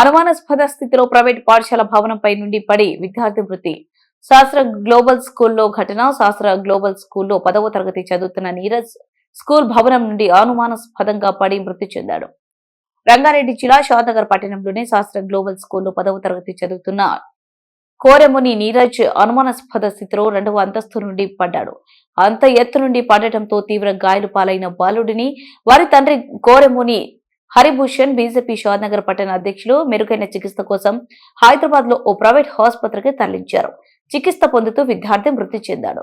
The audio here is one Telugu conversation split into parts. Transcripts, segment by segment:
అనుమానాస్పద స్థితిలో ప్రైవేట్ పాఠశాల భవనంపై నుండి పడి విద్యార్థి మృతి. శాస్త్ర గ్లోబల్ స్కూల్లో ఘటన శాస్త్ర గ్లోబల్ స్కూల్లో పదవ తరగతి చదువుతున్న నీరజ్ స్కూల్ భవనం నుండి అనుమానాస్పదంగా పడి మృతి చెందాడు. రంగారెడ్డి జిల్లా షాద్నగర్ పట్టణంలోని శాస్త్ర గ్లోబల్ స్కూల్లో పదవ తరగతి చదువుతున్న కోరెముని నీరజ్ అనుమానాస్పద స్థితిలో రెండవ అంతస్తు నుండి పడ్డాడు. అంత ఎత్తు నుండి పడటంతో తీవ్ర గాయాలు పాలైన బాలుడిని వారి తండ్రి కోరెముని హరిభూషణ్ బీజేపీ షాద్నగర్ పట్టణ అధ్యక్షులు మెరుగైన చికిత్స కోసం హైదరాబాద్లో ఓ ప్రైవేట్ ఆసుపత్రికి తరలించారు చికిత్స పొందుతూ విద్యార్థి మృతి చెందాడు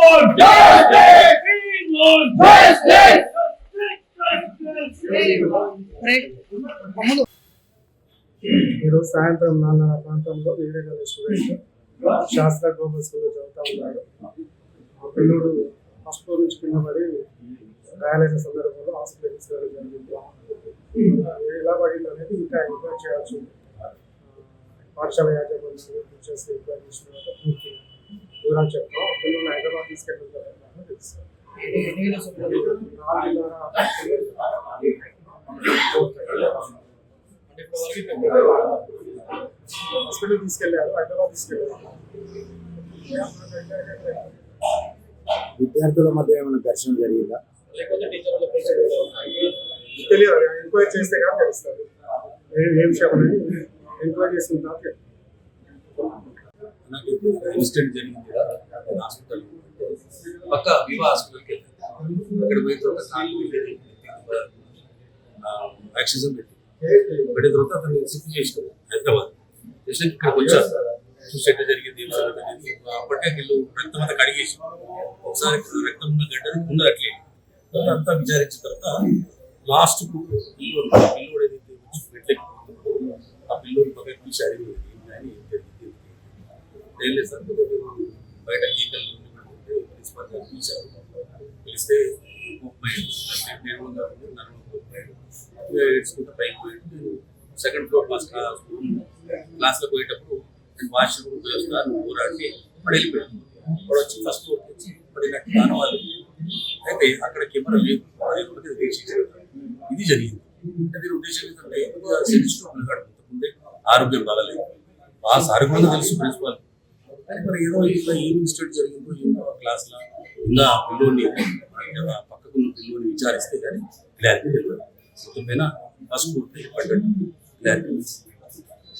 want justice! We want justice! ఈరోజు సాయంత్రం నాన్న ప్రాంతంలో వేరే సురేష్ శాస్త్ర గ్లోబల్ స్కూల్లో చదువుతా ఉన్నాడు ఆ పిల్లడు ఫస్ట్ ఫ్లోర్ నుంచి కింద పడి గాయాలైన సందర్భంలో హాస్పిటల్ తీసుకెళ్ళడం జరిగింది ఎలా పడింది అనేది ఇంకా ఎంక్వైరీ చేయాల్సి ఉంది పాఠశాల యాజమాన్యం టీచర్స్ ఎంక్వైరీ చేసిన తర్వాత పూర్తి వివరాలు చెప్తాం ఆ పిల్లల్ని హైదరాబాద్ తెలుసు హాస్పిటల్ తీసుకెళ్ళారు హైదరాబాద్ తీసుకెళ్ళారు. విద్యార్థుల మధ్య ఏమైనా ఘర్షణ జరిగిందా? తెలియదు ఎంక్వైరీ చేస్తే కానీ తెలుస్తుంది. ఏ విషయం అనేది? ఎంక్వైరీ. నాకు ఇన్సిడెంట్ జరిగింది కదా హాస్పిటల్ పక్క వివా హాస్పిటల్కి వెళ్ళాను అక్కడ పోయిన తర్వాత కాళ్ళు ఆక్సిజన్ పెట్టి. పెట్టిన తర్వాత అతను సిఫ్ట్ చేసినాడు హైదరాబాద్. చేసిన ఇక్కడికి వచ్చారు చూసి ఎట్లా జరిగింది ఏం సంగతి అప్పటికే వీళ్ళు రక్తం అంతా కడిగేసి ఒకసారి రక్తం ఉన్న గడ్డని ముందు అట్లే అంతా విచారించిన తర్వాత లాస్ట్ పిల్లోడు పిల్లోడు ఏదైతే వచ్చి పెట్టలేకపోతున్నాడో ఆ పిల్లోడు పక్కకి తీసి అడిగి లేదు సార్. బయట గీకలు ప్రిన్సిపల్ గారు పిలిచారు. పిలిస్తే ముప్పై నేను ముప్పై ఏడ్చుకుంటూ పైకి పోయి సెకండ్ ఫ్లోర్ క్లాస్ క్లాస్లో పోయేటప్పుడు నేను వాష్రూమ్ వస్తాను ఊరాడికి వాడు వెళ్ళిపోయాను వాడు వచ్చి ఫస్ట్ ఫ్లోర్ వచ్చి పడినట్టు కానవాలి అయితే అక్కడ కెమెరా లేదు. వీక్షించారు ఇది జరిగింది. అంటే దీని ఉద్దేశం ఏంటంటే సెన్సిటివ్ పిల్లగాడు ముందే ఆరోగ్యం బాగాలేదు. బాగా సారి కూడా తెలుసు ప్రిన్సిపాల్. మరి ఏదో ఇలా ఏం ఇన్స్టిట్యూట్ జరిగిందో ఏమో క్లాస్లో ఇంకా పిల్లోని పక్కకున్న పిల్లోని విచారిస్తే కానీ క్లారిటీ తెలియదు మొత్తం పైన ఫస్ట్ పడ్డట్టు క్లారిటీ